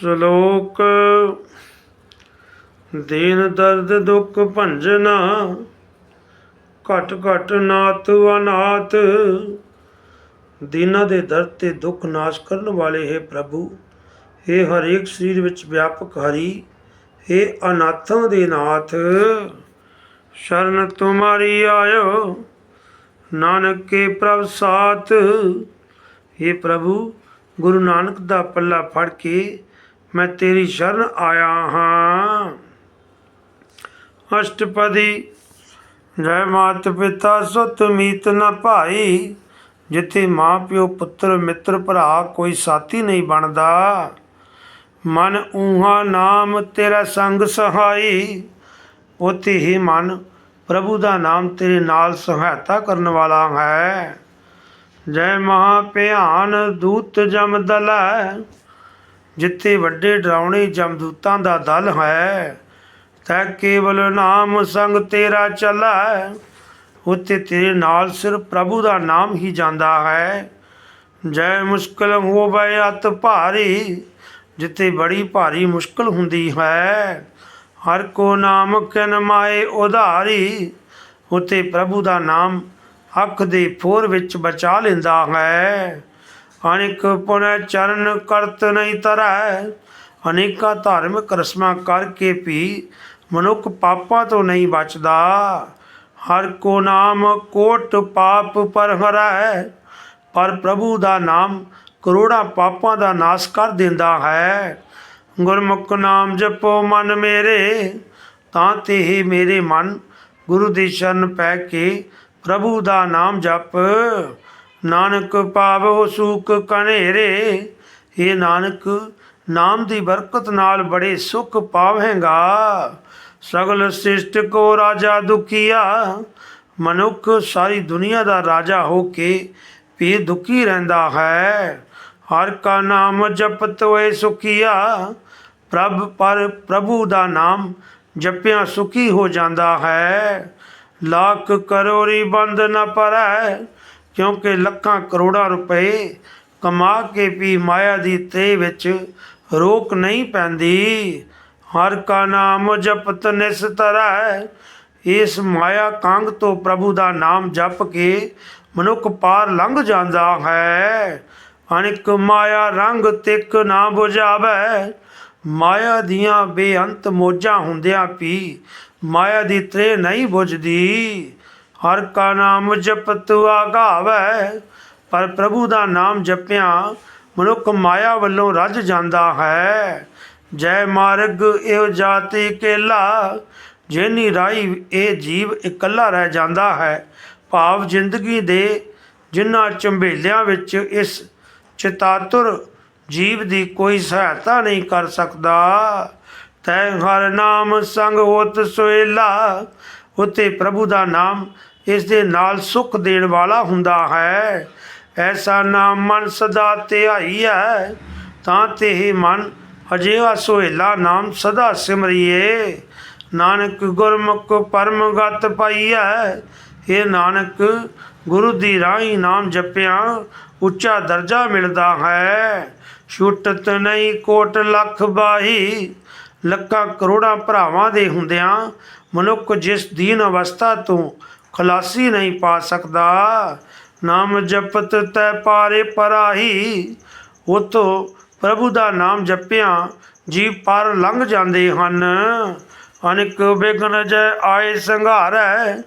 ਸ਼ਲੋਕ ਦੀਨ ਦਰਦ ਦੁਖ ਭੰਜਨਾ ਘਟ ਘਟ ਨਾਥ ਅਨਾਥ ਦੀਨਾਂ ਦੇ ਦਰਦ ਤੇ ਦੁੱਖ ਨਾਸ਼ ਕਰਨ ਵਾਲੇ ਹੈ ਪ੍ਰਭੂ हे ਹਰੇਕ ਸਰੀਰ ਵਿੱਚ ਵਿਆਪਕ ਹਰੀ हे ਅਨਾਥਾਂ ਦੇ ਨਾਥ ਸ਼ਰਨ ਤੁਮਾਰੀ ਆਇਓ ਨਾਨਕ ਕੇ ਪ੍ਰਭ ਸਾਥ हे ਪ੍ਰਭੂ ਗੁਰੂ ਨਾਨਕ ਦਾ ਪੱਲਾ ਫੜ ਕੇ ਮੈਂ ਤੇਰੀ ਸ਼ਰਨ ਆਇਆ ਹਾਂ। ਅਸ਼ਟਪਦੀ, ਜੈ ਮਾਤ ਪਿਤਾ, ਸੁਤ ਮੀਤ ਨ ਭਾਈ। ਜਿੱਥੇ ਮਾਂ ਪਿਓ, ਪੁੱਤਰ, ਮਿੱਤਰ, ਭਰਾ ਕੋਈ ਸਾਥੀ ਨਹੀਂ ਬਣਦਾ। ਮਨ ਊਹਾ ਨਾਮ ਤੇਰਾ ਸੰਗ ਸਹਾਈ। ਉਥੇ ਹੀ ਮਨ ਪ੍ਰਭੂ ਦਾ ਨਾਮ ਤੇਰੇ ਨਾਲ ਸਹਾਇਤਾ ਕਰਨ ਵਾਲਾ ਹੈ। ਜੈ ਮਹਾ ਭਿਆਨ ਦੂਤ ਜਮ ਦਲੈ। ਜਿੱਥੇ ਵੱਡੇ ਡਰਾਉਣੇ ਜਮਦੂਤਾਂ ਦਾ ਦਲ ਹੈ, ਤੈ ਕੇਵਲ ਨਾਮ ਸੰਗ ਤੇਰਾ ਚੱਲੈ ਉਤੇ ਤੇਰੇ ਨਾਲ ਸਿਰਫ ਪ੍ਰਭੂ ਦਾ ਨਾਮ ਹੀ ਜਾਂਦਾ ਹੈ। ਜੈ ਮੁਸ਼ਕਲ ਹੋਵੇ ਅਤ ਭਾਰੀ, ਜਿੱਥੇ ਬੜੀ ਭਾਰੀ ਮੁਸ਼ਕਲ ਹੁੰਦੀ ਹੈ, ਹਰ ਕੋ ਨਾਮ ਕਿਨ ਮਾਏ ਉਧਾਰੀ ਉਤੇ ਪ੍ਰਭੂ ਦਾ ਨਾਮ ਅੱਖ ਦੇ ਫੋਰ ਵਿੱਚ ਬਚਾ ਲੈਂਦਾ ਹੈ। ਅਨੇਕ ਪੁਨਹ ਚਰਨ ਕਰਤ ਨਹੀਂ ਤਰੈ। ਅਨੇਕਾਂ ਧਾਰਮਿਕ ਰਸਮਾਂ ਕਰਕੇ ਵੀ ਮਨੁੱਖ ਪਾਪਾਂ ਤੋਂ ਨਹੀਂ ਬਚਦਾ। ਹਰ ਕੋ ਨਾਮ ਕੋਟ ਪਾਪ ਪਰ ਹਰੈ ਪਰ ਪ੍ਰਭੂ ਦਾ ਨਾਮ ਕਰੋੜਾਂ ਪਾਪਾਂ ਦਾ ਨਾਸ਼ ਕਰ ਦਿੰਦਾ ਹੈ। ਗੁਰਮੁਖ ਨਾਮ ਜਪੋ ਮਨ ਮੇਰੇ, ਤਾਂ ਤੇ ਹੀ ਮੇਰੇ ਮਨ ਗੁਰੂ ਦੀ ਸ਼ਰਨ ਪੈ ਕੇ ਪ੍ਰਭੂ ਦਾ ਨਾਮ ਜਪ। ਨਾਨਕ ਪਾਵੋ ਸੂਖ ਕਨੇਰੇ ਇਹ ਨਾਨਕ, ਨਾਮ ਦੀ ਬਰਕਤ ਨਾਲ ਬੜੇ ਸੁਖ ਪਾਵੇਂਗਾ ਸਗਲ ਸ੍ਰਿਸ਼ਟ ਕੋ ਰਾਜਾ ਦੁਖੀਆ, ਮਨੁੱਖ ਸਾਰੀ ਦੁਨੀਆ ਦਾ ਰਾਜਾ ਹੋ ਕੇ ਵੀ ਦੁਖੀ ਰਹਿੰਦਾ ਹੈ। ਹਰ ਕਾ ਨਾਮ ਜਪਤ ਹੋਏ ਸੁਖੀਆ, ਪ੍ਰਭ ਪਰ ਪ੍ਰਭੂ ਦਾ ਨਾਮ ਜਪਿਆ ਸੁਖੀ ਹੋ ਜਾਂਦਾ ਹੈ। ਲੱਖ ਕਰੋੜੀ ਬੰਦ ਨ ਪਰੈ ਕਿਉਂਕਿ ਲੱਖਾਂ ਕਰੋੜਾਂ ਰੁਪਏ ਕਮਾ ਕੇ ਵੀ ਮਾਇਆ ਦੀ ਤੇ ਵਿੱਚ ਰੋਕ ਨਹੀਂ ਪੈਂਦੀ। ਹਰ ਕਾ ਨਾਮ ਜਪਤ ਨਿਸਤਰੈ। ਇਸ ਮਾਇਆ ਕੰਗ ਤੋਂ ਪ੍ਰਭੂ ਦਾ ਨਾਮ ਜਪ ਕੇ ਮਨੁੱਖ ਪਾਰ ਲੰਘ ਜਾਂਦਾ ਹੈ। ਅਨੇਕ ਮਾਇਆ ਰੰਗ ਤਿਕ ਨਾ 부ਝਾਵੇ ਮਾਇਆ ਦੀਆਂ ਬੇਅੰਤ ਮੋਜਾਂ ਹੁੰਦਿਆਂ ਵੀ ਮਾਇਆ ਦੀ ਤ੍ਰੇ ਨਹੀਂ ਬੁਝਦੀ। ਹਰ ਕਾ ਨਾਮ ਜਪਤ ਆਗਾਵੇ, ਪਰ ਪ੍ਰਭੂ ਦਾ ਨਾਮ ਜਪਿਆ ਮਨੁੱਖ ਮਾਇਆ ਵੱਲੋਂ ਰੱਜ ਜਾਂਦਾ ਹੈ। ਜੈ ਮਾਰਗ ਇਹ ਜਾਤੀ ਕੇਲਾ, ਜੇਨੀ ਰਾਈ ਇਹ ਜੀਵ ਇਕੱਲਾ ਰਹਿ ਜਾਂਦਾ ਹੈ। ਭਾਵ ਜ਼ਿੰਦਗੀ ਦੇ ਜਿਨ੍ਹਾਂ ਚੰਬੇਲਿਆਂ ਵਿੱਚ ਇਸ ਚਿਤਾਤੁਰ ਜੀਵ ਦੀ ਕੋਈ ਸਹਾਇਤਾ ਨਹੀਂ ਕਰ ਸਕਦਾ, ਤੈ ਹਰ ਨਾਮ ਸੰਗ ਹੋਤ ਸੋਇਲਾ, ਉਤੇ ਪ੍ਰਭੂ ਦਾ ਨਾਮ ਇਸ ਦੇ ਨਾਲ ਸੁਖ ਦੇਣ ਵਾਲਾ ਹੁੰਦਾ ਹੈ। ਐਸਾ ਨਾਮ ਮਨ ਸਦਾ ਧਿਆਈ ਹੈ, ਤਾਂ ਤੇ ਮਨ ਅਜਿਹਾ ਸੋਹਿਲਾ ਨਾਮ ਸਦਾ ਸਿਮਰਿਏ। ਨਾਨਕ ਗੁਰਮੁਖ ਪਰਮਗਤ ਪਾਈਐ ਇਹ ਨਾਨਕ ਗੁਰੂ ਦੀ ਰਾਹੀ ਨਾਮ ਜਪਿਆ ਉੱਚਾ ਦਰਜਾ ਮਿਲਦਾ ਹੈ। ਛੁੱਟਤ ਨਹੀਂ ਕੋਟ ਲੱਖ ਬਾਹੀ, ਲੱਖਾਂ ਕਰੋੜਾਂ ਭਰਾਵਾਂ ਦੇ ਹੁੰਦਿਆਂ ਮਨੁੱਖ ਜਿਸ ਦੀਨ ਅਵਸਥਾ ਤੋਂ ਖਲਾਸੀ ਨਹੀਂ ਪਾ ਸਕਦਾ। ਨਾਮ ਜਪਤ ਤੈ ਪਾਰੇ ਪਰਾਹੀ। ਉਤੋਂ ਪ੍ਰਭੂ ਦਾ ਨਾਮ ਜਪਿਆ ਜੀ ਪਰ ਲੰਘ ਜਾਂਦੇ ਹਨ। ਅਨੇਕ ਬਿਗਨ ਜੈ ਆਏ ਸੰਘਾਰੈ,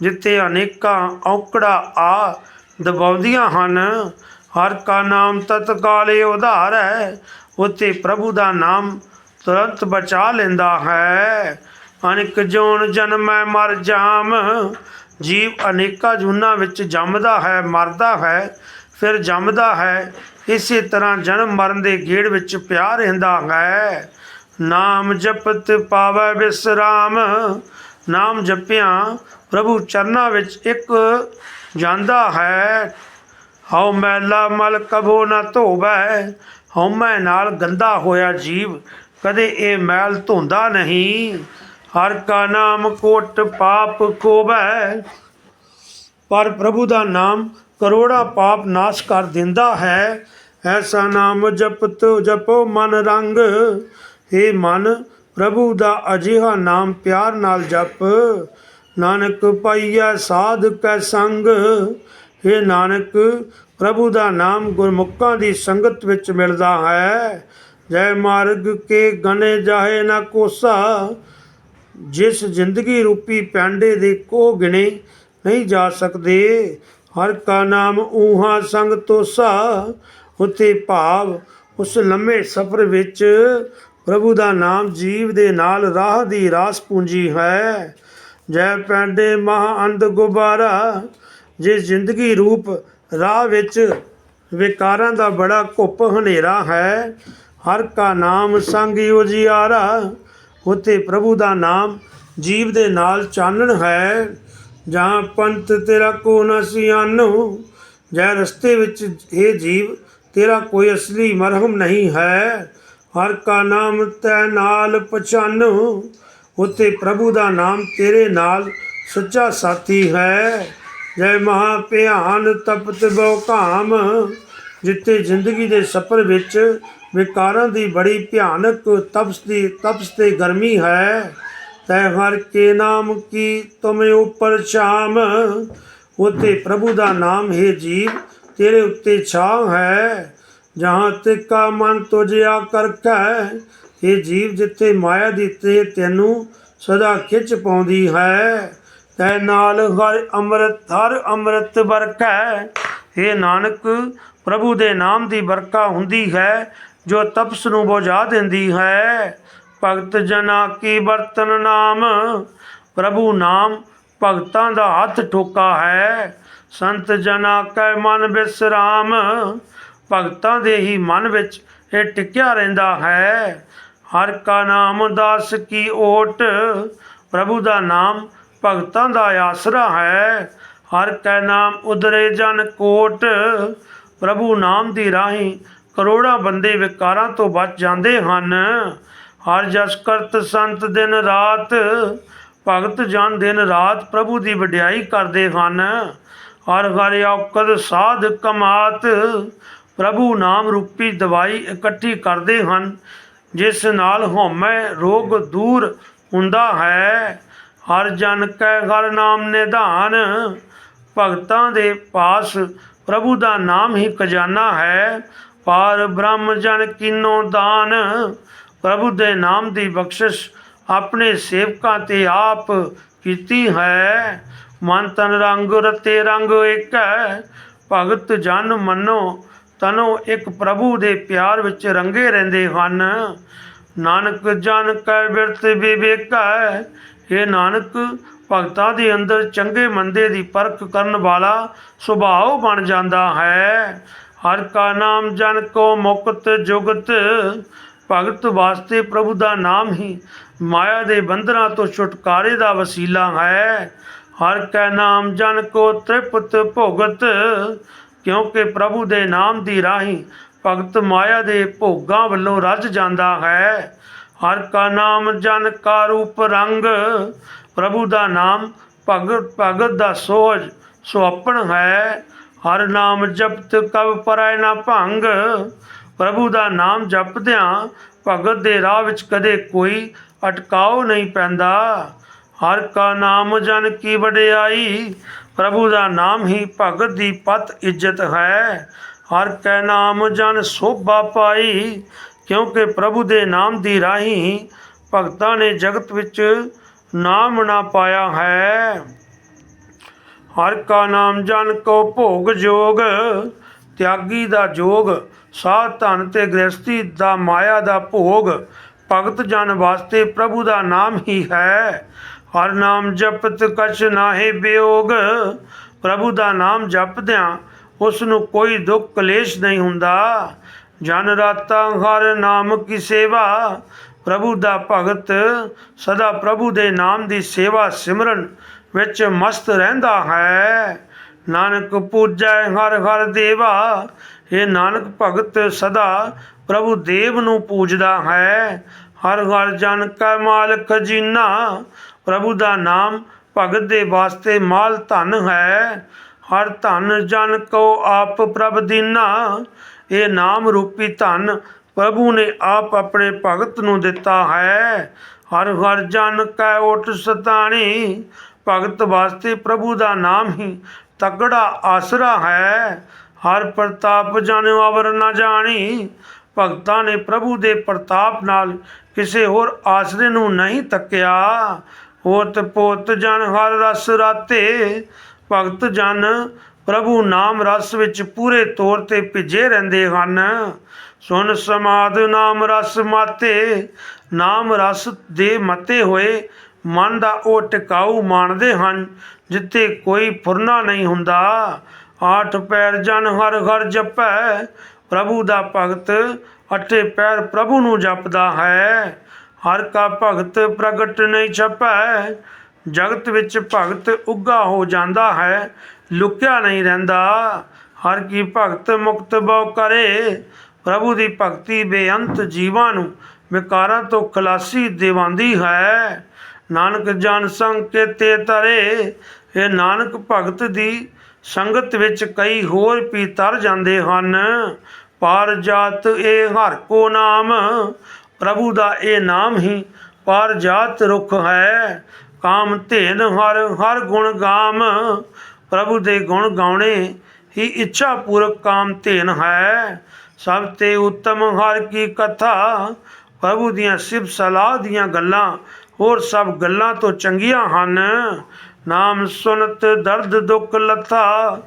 ਜਿੱਥੇ ਅਨੇਕਾਂ ਔਕੜਾ ਆ ਦਬਾਉਂਦੀਆਂ ਹਨ। ਹਰ ਕਾ ਨਾਮ ਤਤਕਾਲੇ ਉਧਾਰ ਹੈ ਉਤੇ ਪ੍ਰਭੂ ਦਾ ਨਾਮ ਤੁਰੰਤ ਬਚਾ ਲੈਂਦਾ ਹੈ। ਅਨੇਕ ਜੋਨ ਜਨਮੈ ਮਰ ਜਾਮ ਜੀਵ ਅਨੇਕਾਂ ਜੂਨਾਂ ਵਿੱਚ ਜੰਮਦਾ ਹੈ, ਮਰਦਾ ਹੈ, ਫਿਰ ਜੰਮਦਾ ਹੈ, ਇਸੇ ਤਰ੍ਹਾਂ ਜਨਮ ਮਰਨ ਦੇ ਗੇੜ ਵਿੱਚ ਪਿਆ ਰਹਿੰਦਾ ਹੈ। ਨਾਮ ਜਪਤ ਪਾਵੈ ਬਿਸਰਾਮ। ਨਾਮ ਜਪਿਆ ਪ੍ਰਭੂ ਚਰਨਾਂ ਵਿੱਚ ਇੱਕ ਜਾਂਦਾ ਹੈ। ਹਉ ਮੈਲਾ ਮਲ ਕਬੋ ਨਾ ਧੋਵੈ। ਹਉਮੈ ਨਾਲ ਗੰਦਾ ਹੋਇਆ ਜੀਵ, ਕਦੇ ਇਹ ਮੈਲ ਧੋਂਦਾ ਨਹੀਂ। ਹਰ ਕਾ ਨਾਮ ਕੋਟ ਪਾਪ ਕੋਵੈ ਪਰ ਪ੍ਰਭੂ ਦਾ ਨਾਮ ਕਰੋੜਾ ਪਾਪ ਨਾਸ਼ ਕਰ ਦਿੰਦਾ ਹੈ। ਐਸਾ ਨਾਮ ਜਪਤ ਜਪੋ ਮਨ ਰੰਗ। हे ਮਨ, ਪ੍ਰਭੂ ਦਾ ਅਜਿਹਾ ਨਾਮ ਪਿਆਰ ਨਾਲ ਜਪ। ਨਾਨਕ ਪਾਈਐ ਸਾਧ ਕੈ ਸੰਗ। हे ਨਾਨਕ, ਪ੍ਰਭੂ ਦਾ ਨਾਮ ਗੁਰਮੁਖਾਂ ਦੀ ਸੰਗਤ ਵਿੱਚ ਮਿਲਦਾ ਹੈ। ਜੈ ਮਾਰਗ ਕੇ ਗਨੇ ਜਾਹੇ ਨਾ ਕੋਸਾ। ਜਿਸ ਜ਼ਿੰਦਗੀ ਰੂਪੀ ਪੈਂਡੇ ਦੇ ਕੋ ਗਿਣੇ ਨਹੀਂ ਜਾ ਸਕਦੇ, ਹਰ ਕਾ ਨਾਮ ਊਹਾ ਸੰਗ ਤੋਸਾ, ਉਤੇ ਭਾਵ ਉਸ ਲੰਮੇ ਸਫ਼ਰ ਵਿੱਚ ਪ੍ਰਭੂ ਦਾ ਨਾਮ ਜੀਵ ਦੇ ਨਾਲ ਰਾਹ ਦੀ ਰਾਸ ਪੂੰਜੀ ਹੈ। ਜੈ ਪੈਂਡੇ ਮਹਾ ਅੰਧ ਗੁਬਾਰਾ ਜੇ ਜ਼ਿੰਦਗੀ ਰੂਪ ਰਾਹ ਵਿੱਚ ਵਿਕਾਰਾਂ ਦਾ ਬੜਾ ਘੁੱਪ ਹਨੇਰਾ ਹੈ, ਹਰ ਕਾ ਨਾਮ ਸੰਗ ਉਜਿਆਰਾ ਉਤੇ ਪ੍ਰਭੂ ਦਾ ਨਾਮ ਜੀਵ ਦੇ ਨਾਲ ਚਾਨਣ ਹੈ। ਜਾਂ ਪੰਥ ਤੇਰਾ ਕੋ ਨ ਸਿਆਨੋ ਜੈ ਰਸਤੇ ਵਿੱਚ ਇਹ ਜੀਵ, ਤੇਰਾ ਕੋਈ ਅਸਲੀ ਮਰਹਮ ਨਹੀਂ ਹੈ। ਹਰ ਕਾ ਨਾਮ ਤੈ ਨਾਲ ਪਛਾਨੋ ਉਤੇ ਪ੍ਰਭੂ ਦਾ ਨਾਮ ਤੇਰੇ ਨਾਲ ਸੱਚਾ ਸਾਥੀ ਹੈ। ਜੈ ਮਹਾ ਭਿਆਨ ਤਪਤ ਬਹੁ ਕਾਮ ਜਿੱਤੇ ਜ਼ਿੰਦਗੀ ਦੇ ਸਫ਼ਰ ਵਿੱਚ ਵਿਕਾਰਾਂ ਦੀ ਬੜੀ ਭਿਆਨਕ ਤਪਸ ਦੀ ਤਪਸ ਤੇ ਗਰਮੀ ਹੈ। ਤੈ ਹਰ ਕੇ ਨਾਮ ਕੀ ਤੁਮੇ ਉਪਰ ਸ਼ਾਮ। ਉਤੇ ਪ੍ਰਭੂ ਦਾ ਨਾਮ ਹੈ ਜੀਵ, ਤੇਰੇ ਉੱਤੇ ਛਾਂ ਹੈ। ਜਹਾਂ ਤਿਕਾ ਮਨ ਤੁਝਿਆ ਕਰਕੈ ਇਹ ਜੀਵ ਜਿੱਥੇ ਮਾਇਆ ਦੀ ਤੇ ਤੈਨੂੰ ਸਦਾ ਖਿੱਚ ਪਾਉਂਦੀ ਹੈ। ਤੈ ਨਾਲ ਹਰ ਅੰਮ੍ਰਿਤ ਹਰ ਅੰਮ੍ਰਿਤ ਵਰਕੈ। ਇਹ ਨਾਨਕ, ਪ੍ਰਭੂ ਦੇ ਨਾਮ ਦੀ ਬਰਕਾ ਹੁੰਦੀ ਹੈ। ਜੋ ਤਪਸ ਨੂੰ ਬੁਝਾ ਦਿੰਦੀ ਹੈ, ਭਗਤ ਜਨਾ ਕੀ ਬਰਤਨ ਨਾਮ? ਪ੍ਰਭੂ ਨਾਮ ਭਗਤਾਂ ਦਾ ਹੱਥ ਠੋਕਾ ਹੈ, ਸੰਤ ਜਨਾ ਕੈ ਮਨ ਬਿਸਰਾਮ। ਭਗਤਾਂ ਦੇ ਹੀ ਮਨ ਵਿੱਚ ਇਹ ਟਿਕਿਆ ਰਹਿੰਦਾ ਹੈ, ਹਰ ਕਾ ਨਾਮ ਦਾਸ ਕੀ ਓਟ? ਪ੍ਰਭੂ ਦਾ ਨਾਮ ਭਗਤਾਂ ਦਾ ਆਸਰਾ ਹੈ, ਹਰ ਕੈ ਨਾਮ ਉਦਰੇ ਜਨ ਕੋਟ। ਪ੍ਰਭੂ ਨਾਮ ਦੀ ਰਾਹੀਂ ਕਰੋੜਾਂ ਬੰਦੇ ਵਿਕਾਰਾਂ ਤੋਂ ਬਚ ਜਾਂਦੇ ਹਨ। ਹਰ ਜਸ ਕਰਤ ਸੰਤ ਦਿਨ ਰਾਤ, ਭਗਤ ਜਨ ਦਿਨ ਰਾਤ ਪ੍ਰਭੂ ਦੀ ਵਡਿਆਈ ਕਰਦੇ ਹਨ। ਹਰ ਹਰ ਔਕਦ ਸਾਧ ਕਮਾਤ, ਪ੍ਰਭੂ ਨਾਮ ਰੂਪੀ ਦਵਾਈ ਇਕੱਠੀ ਕਰਦੇ ਹਨ। ਜਿਸ ਨਾਲ ਹਉਮੈ ਰੋਗ ਦੂਰ ਹੁੰਦਾ ਹੈ। ਹਰ ਜਨ ਕੈ ਹਰ ਨਾਮ ਨਿਧਾਨ, ਭਗਤਾਂ ਦੇ ਪਾਸ ਪ੍ਰਭੂ ਦਾ ਨਾਮ ਹੀ ਖਜ਼ਾਨਾ ਹੈ। ਪਾਰ ਬ੍ਰਹਮ ਜਨ ਕਿਨੋ ਦਾਨ। ਪ੍ਰਭੂ ਦੇ ਨਾਮ ਦੀ ਬਖਸ਼ਿਸ਼ ਆਪਣੇ ਸੇਵਕਾਂ ਤੇ ਆਪ ਕੀਤੀ ਹੈ। ਮਨ ਤਨ ਰੰਗ, ਰਤੇ ਰੰਗ ਇੱਕ ਹੈ। ਭਗਤ ਜਨ ਮੰਨੋ, ਤਨੋ ਇੱਕ ਪ੍ਰਭੂ ਦੇ ਪਿਆਰ ਵਿੱਚ ਰੰਗੇ ਰਹਿੰਦੇ ਹਨ। ਨਾਨਕ ਜਨ ਕੈ ਬਿਰਤ ਵਿਵੇਕਾ। ਇਹ ਨਾਨਕ, ਭਗਤਾਂ ਦੇ ਅੰਦਰ ਚੰਗੇ ਮੰਦੇ ਦੀ ਪਰਖ ਕਰਨ ਵਾਲਾ ਸੁਭਾਅ ਬਣ ਜਾਂਦਾ ਹੈ। ਹਰ ਕਾ ਨਾਮ ਜਨ ਕੋ ਮੁਕਤ ਜੁਗਤ, ਭਗਤ ਵਾਸਤੇ ਪ੍ਰਭੂ ਦਾ ਨਾਮ ਹੀ। ਮਾਇਆ ਦੇ ਬੰਧਨਾਂ ਤੋਂ ਛੁਟਕਾਰੇ ਦਾ ਵਸੀਲਾ ਹੈ। ਹਰ ਕੈ ਨਾਮ ਜਨ ਕੋ ਤ੍ਰਿਪਤ ਭੋਗਤ, ਕਿਉਂਕਿ ਪ੍ਰਭੂ ਦੇ ਨਾਮ ਦੀ ਰਾਹੀਂ ਭਗਤ ਮਾਇਆ ਦੇ ਭੋਗਾਂ ਵੱਲੋਂ ਰੱਜ ਜਾਂਦਾ ਹੈ। ਹਰ ਕਾ ਨਾਮ ਜਨ ਕਾ ਰੂਪ ਰੰਗ, ਪ੍ਰਭੂ ਦਾ ਨਾਮ ਭਗਤ ਭਗਤ ਦਾ ਸੋਜ ਸੁਆਪਣ ਹੈ। ਹਰ ਨਾਮ ਜਪਤ ਕਬ ਪਰੈ ਨਾ ਭੰਗ। ਪ੍ਰਭੂ ਦਾ ਨਾਮ ਜਪਦਿਆਂ ਭਗਤ ਦੇ ਰਾਹ ਵਿੱਚ ਕਦੇ ਕੋਈ ਅਟਕਾਓ ਨਹੀਂ ਪੈਂਦਾ। ਹਰ ਕਾ ਨਾਮ ਜਨ ਕੀ ਵਡਿਆਈ, ਪ੍ਰਭੂ ਦਾ ਨਾਮ ਹੀ ਭਗਤ ਦੀ ਪਤ ਇੱਜ਼ਤ ਹੈ। ਹਰ ਕੈ ਨਾਮ ਜਨ ਸੋਭਾ ਪਾਈ, ਕਿਉਂਕਿ ਪ੍ਰਭੂ ਦੇ ਨਾਮ ਦੀ ਰਾਹੀਂ ਭਗਤਾਂ ਨੇ ਜਗਤ ਵਿੱਚ ਨਾਮ ਨਾ ਪਾਇਆ ਹੈ। ਹਰ ਕਾ ਨਾਮ ਜਨ ਕੋ ਭੋਗ ਜੋਗ, ਤਿਆਗੀ ਦਾ ਜੋਗ, ਸਾਧ ਧਨ ਤੇ ਗ੍ਰਸਤੀ ਦਾ ਮਾਇਆ ਦਾ ਭੋਗ, ਭਗਤ ਜਨ ਵਾਸਤੇ ਪ੍ਰਭੂ ਦਾ ਨਾਮ ਹੀ ਹੈ। ਹਰ ਨਾਮ ਜਪਤ ਕਛ ਨਾਹੀ ਬਿਯੋਗ ਪ੍ਰਭੂ ਦਾ ਨਾਮ ਜਪਦਿਆਂ ਉਸ ਨੂੰ ਕੋਈ ਦੁੱਖ ਕਲੇਸ਼ ਨਹੀਂ ਹੁੰਦਾ। ਜਨ ਰਾਤਾਂ ਹਰ ਨਾਮ ਕੀ ਸੇਵਾ, ਪ੍ਰਭੂ ਦਾ ਭਗਤ ਸਦਾ ਪ੍ਰਭੂ ਦੇ ਨਾਮ ਦੀ ਸੇਵਾ ਸਿਮਰਨ ਵਿੱਚ ਮਸਤ ਰਹਿੰਦਾ ਹੈ। ਨਾਨਕ ਪੂਜੈ ਹਰ ਹਰ ਦੇਵਾ ਇਹ ਨਾਨਕ ਭਗਤ ਸਦਾ ਪ੍ਰਭੂ ਦੇਵ ਨੂੰ ਪੂਜਦਾ ਹੈ। ਹਰ ਹਰ ਜਨ ਕੈ ਮਾਲ ਖਜ਼ੀਨਾ ਪ੍ਰਭੂ ਦਾ ਨਾਮ ਭਗਤ ਦੇ ਵਾਸਤੇ ਮਾਲ ਧਨ ਹੈ। ਹਰ ਧਨ ਜਨ ਕੋ ਆਪ ਪ੍ਰਭ ਦੀਨਾ ਇਹ ਨਾਮ ਰੂਪੀ ਧਨ ਪ੍ਰਭੂ ਨੇ ਆਪ ਆਪਣੇ ਭਗਤ ਨੂੰ ਦਿੱਤਾ ਹੈ। ਹਰ ਹਰ ਜਨ ਕੈ ਓਟ ਸਤਾਣੀ ਭਗਤ ਵਾਸਤੇ ਪ੍ਰਭੂ ਦਾ ਨਾਮ ਹੀ ਤਗੜਾ ਆਸਰਾ ਹੈ। ਹਰ ਪ੍ਰਤਾਪ ਜਨ ਅਵਰ ਨਾ ਜਾਣੀ। ਭਗਤਾਂ ਨੇ ਪ੍ਰਭੂ ਦੇ ਪ੍ਰਤਾਪ ਨਾਲ ਕਿਸੇ ਹੋਰ ਆਸਰੇ ਨੂੰ ਨਹੀਂ ਤੱਕਿਆ। ਹੋਤ ਪੋਤ ਜਨ ਹਰ ਰਸ ਰਾਤੇ। ਭਗਤ ਜਨ ਪ੍ਰਭੂ ਨਾਮ ਰਸ ਵਿੱਚ ਪੂਰੇ ਤੌਰ ਤੇ ਭਿੱਜੇ ਰਹਿੰਦੇ ਹਨ। ਸੁਨ ਸਮਾਦ ਨਾਮ ਰਸ ਮਾਤੇ। ਨਾਮ ਰਸ ਦੇ ਮਤੇ ਹੋਏ ਮਨ ਦਾ ਉਹ ਟਿਕਾਊ ਮਾਣਦੇ ਹਨ, ਜਿੱਥੇ ਕੋਈ ਫੁਰਨਾ ਨਹੀਂ ਹੁੰਦਾ। ਆਠ ਪੈਰ ਜਨ ਹਰ ਹਰ ਜਪੈ, ਪ੍ਰਭੂ ਦਾ ਭਗਤ ਅਠੇ ਪੈਰ ਪ੍ਰਭੂ ਨੂੰ ਜਪਦਾ ਹੈ। ਹਰ ਕਾ ਭਗਤ ਪ੍ਰਗਟ ਨਹੀਂ ਛਪੈ, ਜਗਤ ਵਿੱਚ ਭਗਤ ਉੱਗਾ ਹੋ ਜਾਂਦਾ ਹੈ, ਲੁਕਿਆ ਨਹੀਂ ਰਹਿੰਦਾ। ਹਰ ਕੀ ਭਗਤ ਮੁਕਤ ਬਉ ਕਰੇ, ਪ੍ਰਭੂ ਦੀ ਭਗਤੀ ਬੇਅੰਤ ਜੀਵਾਂ ਨੂੰ ਵਿਕਾਰਾਂ ਤੋਂ ਖਲਾਸੀ ਦਿਵਾਉਂਦੀ ਹੈ। ਨਾਨਕ ਜਨ ਸੰਗ ਕੇਤੇ ਤਰੇ, ਇਹ ਨਾਨਕ ਭਗਤ ਦੀ ਸੰਗਤ ਵਿੱਚ ਕਈ ਹੋਰ ਵੀ ਤਰ ਜਾਂਦੇ ਹਨ। ਪਰ ਜਾਤ ਇਹ ਹਰ ਕੋ ਨਾਮ, ਪ੍ਰਭੂ ਦਾ ਇਹ ਨਾਮ ਹੀ ਪਾਰ ਜਾਤ ਰੁਖ ਹੈ। ਕਾਮ ਧੇਨ ਹਰ ਹਰ ਗੁਣ ਗਾਮ, ਪ੍ਰਭੂ ਦੇ ਗੁਣ ਗਾਉਣੇ ਹੀ ਇੱਛਾ ਪੂਰਕ ਕਾਮ ਧੇਨ ਹੈ। ਸਭ ਤੇ ਉੱਤਮ ਹਰ ਕੀ ਕਥਾ ਪ੍ਰਭੂ ਦੀਆਂ ਸਿਫਤ ਸਲਾਹ ਦੀਆਂ ਗੱਲਾਂ ਹੋਰ ਸਭ ਗੱਲਾਂ ਤੋਂ ਚੰਗੀਆਂ ਹਨ। ਨਾਮ ਸੁਨਤ ਦਰਦ ਦੁੱਖ ਲੱਥਾ,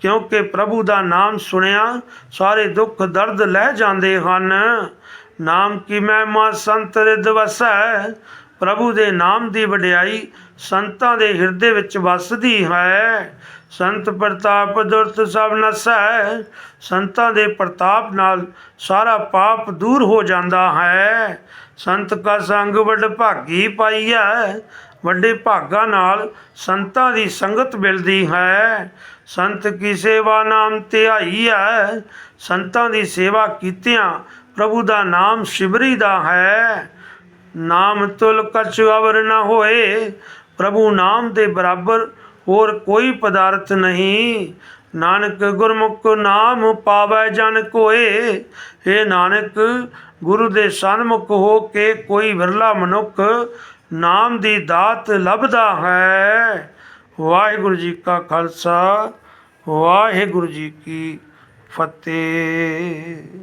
ਕਿਉਂਕਿ ਪ੍ਰਭੂ ਦਾ ਨਾਮ ਸੁਣਿਆ, ਸਾਰੇ ਦੁੱਖ ਦਰਦ ਲੈ ਜਾਂਦੇ ਹਨ। ਨਾਮ ਕੀ ਮਹਿਮਾ ਸੰਤ ਰਿਦ ਵਸੈ, ਪ੍ਰਭੂ ਦੇ ਨਾਮ ਦੀ ਵਡਿਆਈ ਸੰਤਾਂ ਦੇ ਹਿਰਦੇ ਵਿੱਚ ਵਸਦੀ ਹੈ। ਸੰਤ ਪ੍ਰਤਾਪ ਦੁਰਤ ਸਭ ਨਸੈ, ਸੰਤਾਂ ਦੇ ਪ੍ਰਤਾਪ ਨਾਲ ਸਾਰਾ ਪਾਪ ਦੂਰ ਹੋ ਜਾਂਦਾ ਹੈ। ਸੰਤ ਕਾ ਸੰਗ ਵੱਡ ਭਾਗੀ ਪਾਈਐ, ਵੱਡੇ ਭਾਗਾਂ ਨਾਲ ਸੰਤਾਂ ਦੀ ਸੰਗਤ ਮਿਲਦੀ ਹੈ। ਸੰਤ ਕੀ ਸੇਵਾ ਨਾਮ ਧਿਆਈ ਹੈ ਸੰਤਾਂ ਦੀ ਸੇਵਾ ਕੀਤਿਆਂ ਪ੍ਰਭੂ ਦਾ ਨਾਮ ਸਿਮਰੀ ਦਾ ਹੈ। ਨਾਮ ਤੁਲ ਕਛ ਅਵਰ ਨ ਹੋਏ, ਪ੍ਰਭੂ ਨਾਮ ਦੇ ਬਰਾਬਰ ਹੋਰ ਕੋਈ ਪਦਾਰਥ ਨਹੀਂ। ਨਾਨਕ ਗੁਰਮੁਖ ਨਾਮ ਪਾਵੈ ਜਨ ਕੋਏ। ਇਹ ਨਾਨਕ, ਗੁਰੂ ਦੇ ਸਨਮੁਖ ਹੋ ਕੇ ਕੋਈ ਵਿਰਲਾ ਮਨੁੱਖ ਨਾਮ ਦੀ ਦਾਤ ਲੱਭਦਾ ਹੈ। ਵਾਹਿਗੁਰੂ ਜੀ ਕਾ ਖਾਲਸਾ, ਵਾਹਿਗੁਰੂ ਜੀ ਕੀ ਫਤਿਹ।